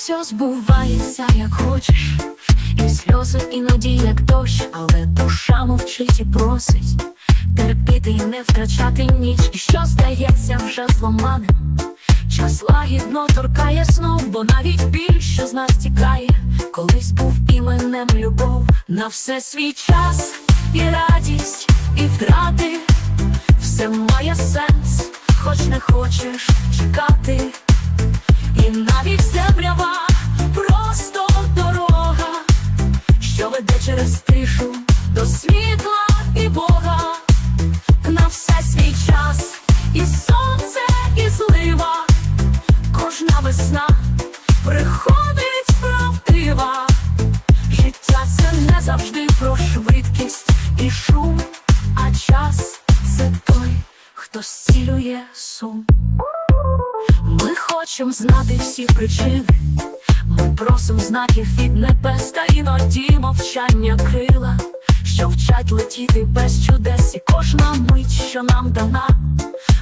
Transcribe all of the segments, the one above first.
все збувається, як хочеш, і сльози іноді, як дощ, але душа мовчить і просить. Терпіти і не втрачати ніч, і що здається вже зламаним. Час лагідно торкає знов, бо навіть біль, що з нас тікає, колись був іменем любов. На все свій час і радість, і втрати, все має сенс, хоч не хочеш чекати, і навіть темрява просто дорога, що веде через тишу до світла і Бога, на все свій час, і сонце, і злива, кожна весна приходить правдива. Життя це не завжди про швидкість і шум, а час це той, хто зцілює сум. Ми хочемо знати всі причини, ми просимо знаків від небес та іноді мовчання крила, що вчать летіти без чудес, і кожна мить, що нам дана,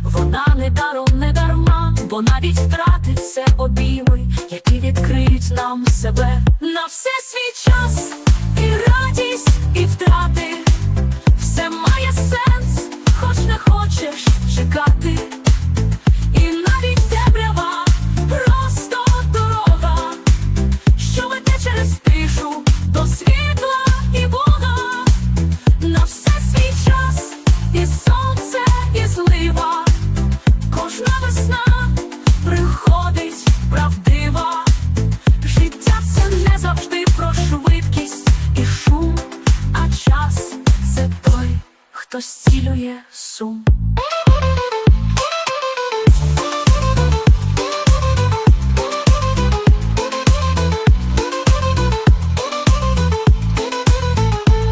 вона не даром, не дарма, бо навіть втрати це обійми, які відкриють нам себе. На все свій час, і радість, і втрати, це той, хто зцілює сум.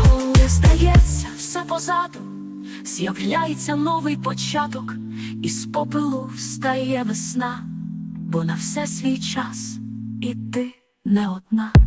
Коли здається все позаду, з'являється новий початок, і з попелу встає весна, бо на все свій час, і ти не одна.